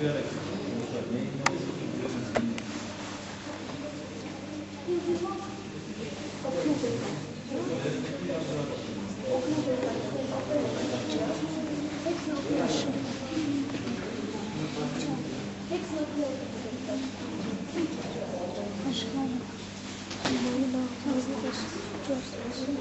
toplayarak Başkanım. Başkanım. Başkanım. Başkanım.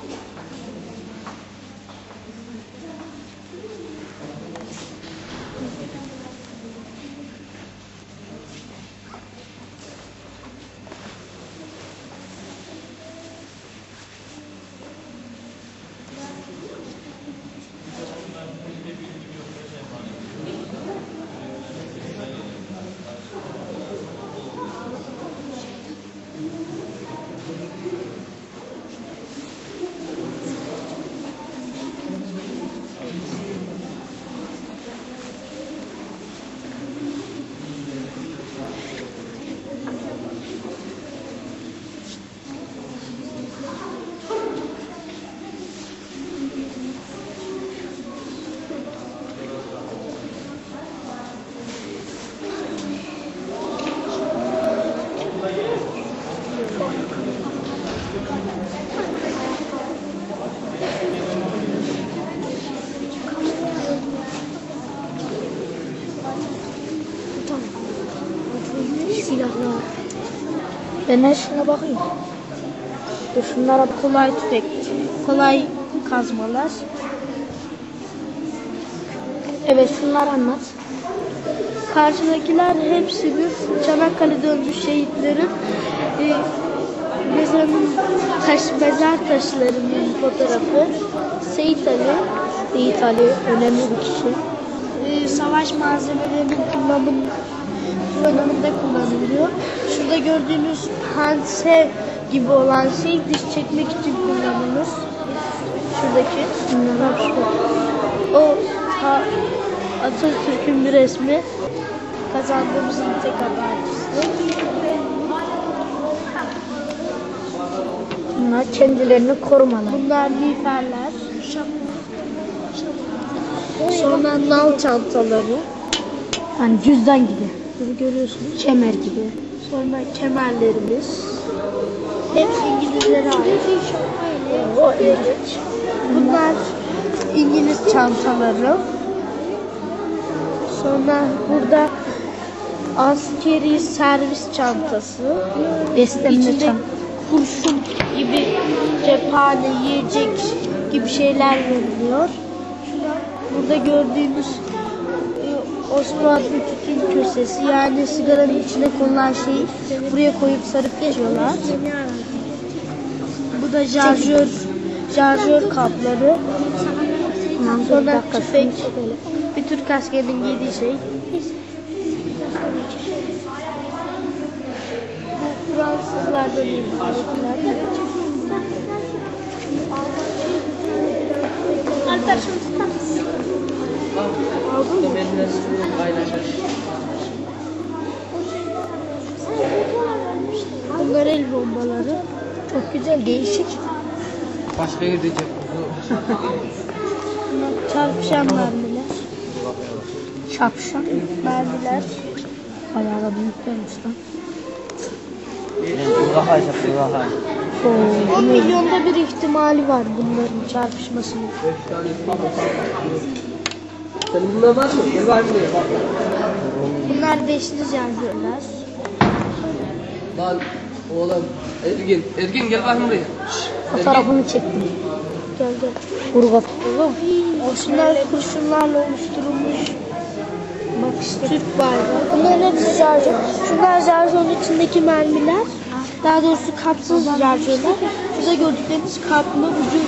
Silahlar. Ben de şuna bakayım. Dur şunlara kolay tüfek, kolay kazmalar. Evet şunları anlat. Karşıdakiler hepsi bir Çanakkale'de ölmüş şehitlerin e, mezarının taş, mezar taşlarının fotoğrafı. Seyit Ali, Seyit Ali önemli bir kişi. e, savaş malzemelerinin kullanım, kullanımında kullanılıyor. Şurada gördüğünüz hanse gibi olan şey diş çekmek için kullanılır. Şuradaki. O ha, Atatürk'ün bir resmi. Kazandığımızın tek habercisi. Bunlar kendilerini korumalar. Bunlar miğferler. Sonra nal çantaları. Hani cüzdan gibi. Bunu görüyorsunuz. Kemer gibi. Sonra kemerlerimiz. Hepsi İngilizlere ait. O ilginç. Bunlar İngiliz çantaları. Sonra burada askeri servis çantası. Beslenme çantası. kurşun gibi cephane, yiyecek gibi şeyler veriliyor. Burada gördüğümüz e, Osmanlı tütün kösesi yani sigaranın içine konulan şeyi buraya koyup sarıp geçiyorlar. Bu da şarjör, şarjör kapları. Sonra tüfek. Bir Türk askerinin giydiği şey. Bu Fransızlardan ibaretler. Bunlar el bombaları. Çok güzel, değişik. Başka gidecek. Bunlar çarpışan mermiler. Şapşal. Mermiler. Bayağı da büyüklermiş lan. Oo, 10 milyonda bir ihtimali var bunların çarpışmasının. Senin bunda var mı? Gel var mı? Bunlar beşli şarjörler. Lan oğlum. Ergin. Ergin gel bakayım buraya. fotoğrafını çektim. Gel gel. Kurgat. Oğlum şunlar kurşunlarla oluşturulmuş. Bak işte Türk bayrağı. Bunların hepsi şarjör. Şunlar şarjörün içindeki mermiler. Daha doğrusu kapsız şarjörler. Şurada gördükleriniz kaplı ucu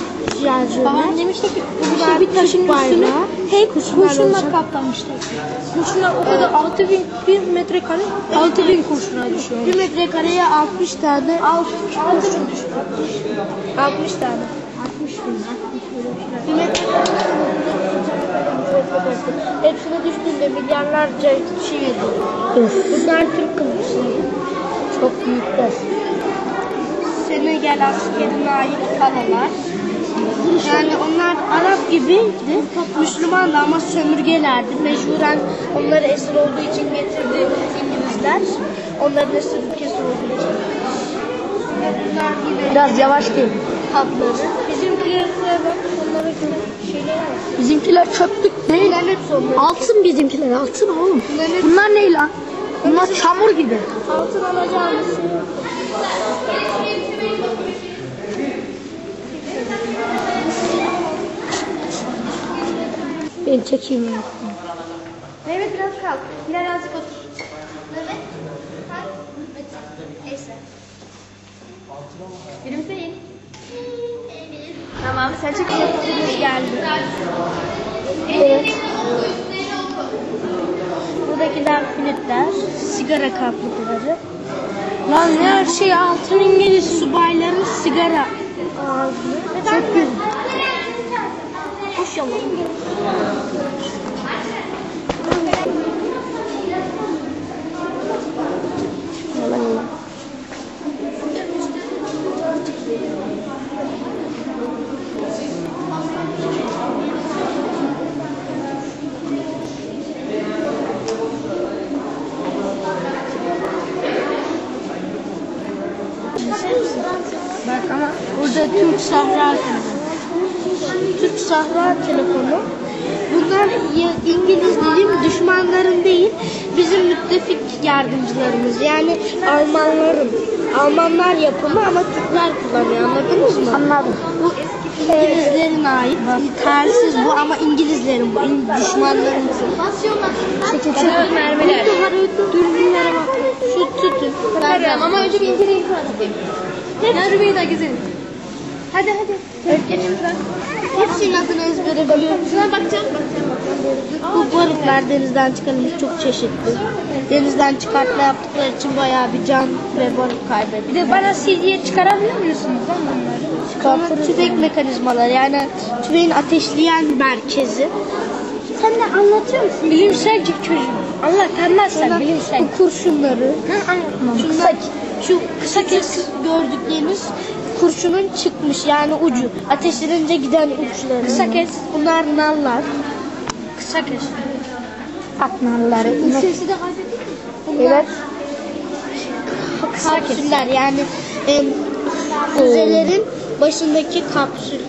şarjörler. Babam demişti ki Bunlar bir taşın bayrağı. tek kurşunla kaplanmıştı. Kurşunlar o kadar 6000 bir metrekare 6000 kurşuna düşüyor. Bir metrekareye 60 tane 60 kurşun düşüyor. 60 tane. 60 bin. Bir metrekare Hepsine düştüğünde milyarlarca veriyor. Öf, Bunlar Türk kılıçları. çok büyükler. Senegal askerine ait kalalar. Yani onlar Arap gibiydi. Müslüman da ama sömürgelerdi. Mecburen onları esir olduğu için getirdi İngilizler. Onların esir ülkesi olduğu için. Bunlar yine Biraz yavaş değil. kapları. Bizimkiler onlara göre şeyler var. Bizimkiler çöplük değil. Bunların hepsi onların. Altın bizimkiler altın oğlum. Bunlar ne lan? Bunlar çamur gibi. altın alacağımız. Ben çekeyim. Mehmet biraz kalk. Hilal azıcık otur. Mehmet. Kalk. Neyse. Gülümseyin. Tamam sen çek. Biz geldi. Evet. Buradakiler flütler, sigara kaplıkları. Lan ne her şey altın İngiliz. Subayların sigara ağzı. Çok güzel. Yalan yalan. Bak ama burada Türk Sahra telefonu. Türk Sahra telefonu. Bunlar ya- İngilizlerin düşmanların değil, bizim müttefik yardımcılarımız. Yani Almanların. Almanlar yapımı ama Türkler kullanıyor. Anladınız mı? Anladım. Bu İngilizlerin ait. Telsiz bu ama İngilizlerin bu. Düşmanlarımızın. Çekil çekil. Mermiler. Dürbünlere bak. Şu. Bakarım ama önce bir inceleyeyim sonra. Gel Rübeyi de gezelim. Hadi hadi. Geç şuradan. Hepsinin adını ezbere biliyorum. Şuna bakacağım. Bu barutlar denizden çıkarılmış çok çeşitli. Denizden çıkartma yaptıkları için bayağı bir can ve barut Bir kaybediyor. de bana CD'ye çıkarabiliyor musunuz lan bunları? Sonra tüfek mekanizmaları yani tüfeğin ateşleyen merkezi. Sen de anlatıyor musun? Bilimsel çocuğum. Allah tanımazsan Sonra bilimsel. bu kurşunları, Hı, anlatmam. şunlar, şu kısa kes gördükleriniz kurşunun çıkmış yani ucu. Ateşlenince giden uçları. Kısa kes. Bunlar nallar. Kısa kes. Aknarları. inek. Sesi de mi? Evet. kapsüller yani e, füzelerin başındaki kapsül.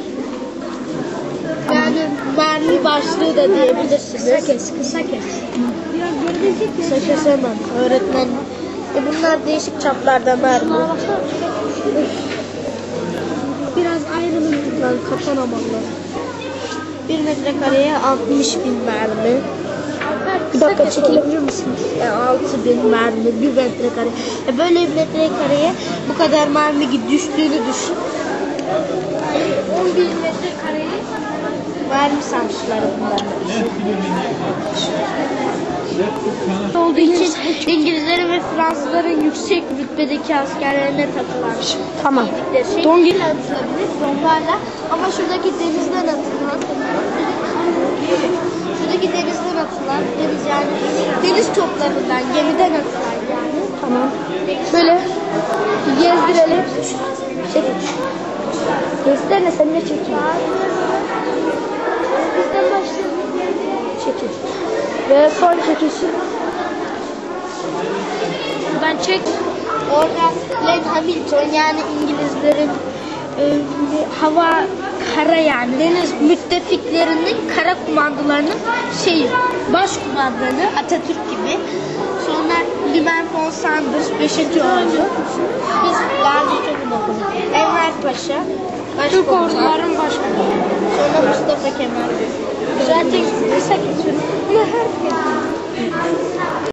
Yani mermi başlığı da diyebilirsiniz. Kısa kes, kısa kes. Kısa kesemem öğretmen. E bunlar değişik çaplarda mermi. Ayrılın lan kapanamalı. Bir metrekareye 60 bin mermi. Bir dakika çekilebilir misiniz? E, 6 bin mermi bir metrekare. E, böyle bir metrekareye bu kadar mermi düştüğünü düşün. 11 metre kareyi Mermi sancıları bunlar. Olduğu için İngilizlerin ve Fransızların yüksek rütbedeki askerlerine takılan Tamam. şey. Don- Dongiyle atılabilir, bombayla. Ama şuradaki denizden atılan, şuradaki denizden atılan, deniz yani deniz toplarından, gemiden atılan yani. Tamam. Böyle gezdirelim. Çekil. Gösterme sen ne çekiyorsun? Ve son çekişi. ben çek. Orada Glenn Hamilton yani İngilizlerin e, hava kara yani deniz müttefiklerinin kara kumandalarının şeyi baş kumandanı Atatürk gibi. Sonra von Sanders 5. oldu. Biz Gazi Çobanokulu. Enver Paşa Türk başkomutan. orduların başkanı. Sonra Mustafa Kemal. Kısa kesiyorum. Ama herkes.